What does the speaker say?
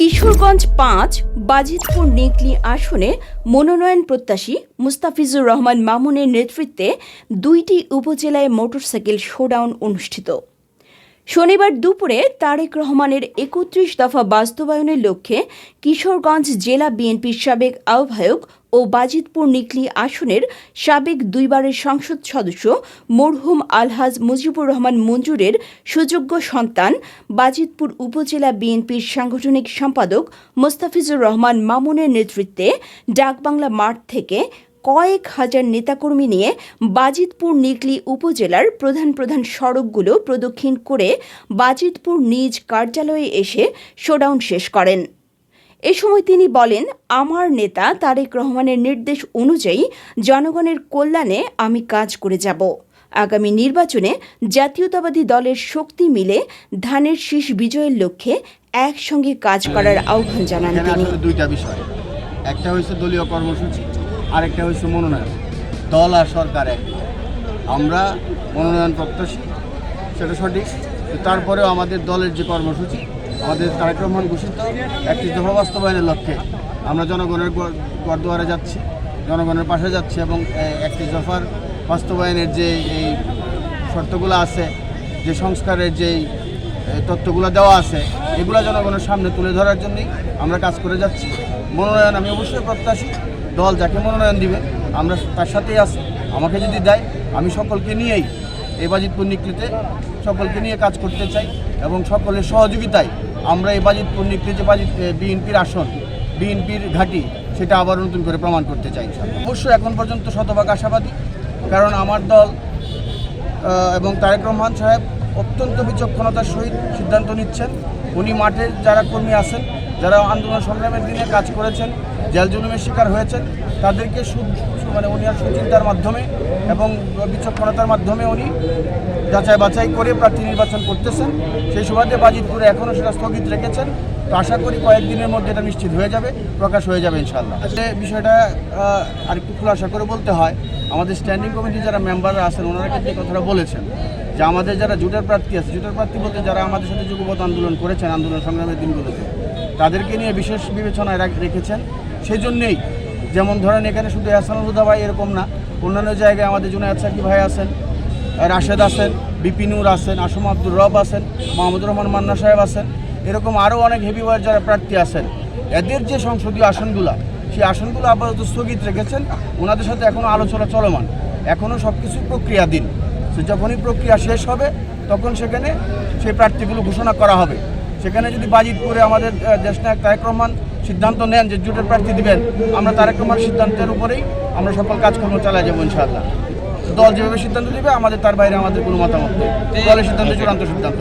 কিশোরগঞ্জ পাঁচ, বাজিতপুর নিকলি আসনে মনোনয়ন প্রত্যাশী মুস্তাফিজুর রহমান মামুনের নেতৃত্বে দুইটি উপজেলায় মোটরসাইকেল শোডাউন অনুষ্ঠিত। শনিবার দুপুরে তারেক রহমানের একত্রিশ দফা বাস্তবায়নের লক্ষ্যে কিশোরগঞ্জ জেলা বিএনপির সাবেক আহ্বায়ক ও বাজিতপুর নিকলি আসনের সাবেক দুইবারের সংসদ সদস্য মরহুম আলহাজ মুজিবুর রহমান মঞ্জুরের সুযোগ্য সন্তান বাজিতপুর উপজেলা বিএনপির সাংগঠনিক সম্পাদক মোস্তাফিজুর রহমান মামুনের নেতৃত্বে ডাকবাংলা মাঠ থেকে কয়েক হাজার নেতাকর্মী নিয়ে বাজিতপুর নিকলি উপজেলার প্রধান প্রধান সড়কগুলো প্রদক্ষিণ করে বাজিতপুর নিজ কার্যালয়ে এসে শোডাউন শেষ করেন। এ সময় তিনি বলেন আমার নেতা তারেক রহমানের নির্দেশ অনুযায়ী জনগণের কল্যাণে আমি কাজ করে যাব। আগামী নির্বাচনে জাতীয়তাবাদী দলের শক্তি মিলে ধানের শীষ বিজয়ের লক্ষ্যে একসঙ্গে কাজ করার আহ্বান জানান তিনি। দুইটা বিষয়। একটা হচ্ছে দলীয় কর্মসূচি আরেকটা হচ্ছে মনোনয়ন। দল আর সরকার এক। আমরা মনোনয়ন প্রত্যাশী সেটা সঠিক। তারপরেও আমাদের দলের যে কর্মসূচি, আমাদের রহমান ঘোষিত একটি দফা বাস্তবায়নের লক্ষ্যে আমরা জনগণের গড়- গড়দুয়ারে যাচ্ছি, জনগণের পাশে যাচ্ছি এবং একটি দফার বাস্তবায়নের যে এই শর্তগুলো আছে, যে সংস্কারের যেই তথ্যগুলো দেওয়া আছে, এগুলো জনগণের সামনে তুলে ধরার জন্যই আমরা কাজ করে যাচ্ছি। মনোনয়ন আমি অবশ্যই প্রত্যাশী। দল যাকে মনোনয়ন দিবে, আমরা তার সাথেই আছি আমাকে যদি দেয়, আমি সকলকে নিয়েই এই বাজিতপুর নিকলিতে সকলকে নিয়ে কাজ করতে চাই এবং সকলের সহযোগিতায় আমরা এই বাজিতপুর নিকলি যে বাজিত বিএনপির আসন, বিএনপির ঘাঁটি, সেটা আবার নতুন করে প্রমাণ করতে চাই। অবশ্যই এখন পর্যন্ত শতভাগ আশাবাদী, কারণ আমার দল এবং তারেক রহমান সাহেব অত্যন্ত বিচক্ষণতার সহিত সিদ্ধান্ত নিচ্ছেন উনি মাঠের যারা কর্মী আছেন যারা আন্দোলন সংগ্রামের দিনে কাজ করেছেন, জেল জুলুমের শিকার হয়েছেন, তাদেরকে মানে উনি আর সুচিন্তার মাধ্যমে এবং বিচক্ষণতার মাধ্যমে উনি যাচাই বাছাই করে প্রার্থী নির্বাচন করতেছেন। সেই সুবাদে বাজিতপুরে এখনও সেটা স্থগিত রেখেছেন। তো আশা করি কয়েকদিনের মধ্যে এটা নিশ্চিত হয়ে যাবে, প্রকাশ হয়ে যাবে ইনশাল্লাহ আসলে বিষয়টা আরেকটু খোলাসা করে বলতে হয়, আমাদের স্ট্যান্ডিং কমিটির যারা মেম্বাররা আছেন, ওনারা কিন্তু কথাটা বলেছেন যে আমাদের যারা জুটের প্রার্থী আছে, জুটের প্রার্থী বলতে যারা আমাদের সাথে যুগপথ আন্দোলন করেছেন, আন্দোলন সংগ্রামের দিনগুলোতে তাদেরকে নিয়ে বিশেষ বিবেচনায় রাখ- রেখেছেন। সেই জন্যেই যেমন ধরেন এখানে শুধু হাসানুল হুদা ভাই এরকম না, অন্যান্য জায়গায় আমাদের জুনায়দ সাকি ভাই আছেন, রাশেদ আছেন বিপিনুর আছেন আসম আব্দুর রব আছেন, মাহমুদুর রহমান মান্না সাহেব আছেন, এরকম আরও অনেক হেভি হেভিওয়ার যারা প্রার্থী আছেন। এদের যে সংসদীয় আসনগুলা, সেই আসনগুলো আপাতত স্থগিত রেখেছেন, ওনাদের সাথে এখনও আলোচনা চলমান। এখনও সব কিছু প্রক্রিয়াধীন যখনই প্রক্রিয়া শেষ হবে, তখন সেখানে সেই প্রার্থীগুলো ঘোষণা করা হবে। সেখানে যদি বাজিতপুরে আমাদের দেশ দেশনায়ক তারেক রহমান সিদ্ধান্ত নেন যে জোটের প্রার্থী দিবেন, আমরা তারেক রহমান সিদ্ধান্তের উপরেই আমরা সকল কাজকর্ম চালাই যাব ইনশাআল্লাহ। দল যেভাবে সিদ্ধান্ত দিবে আমাদের তার বাইরে আমাদের কোনো মতামত নেই। দলের সিদ্ধান্ত চূড়ান্ত সিদ্ধান্ত।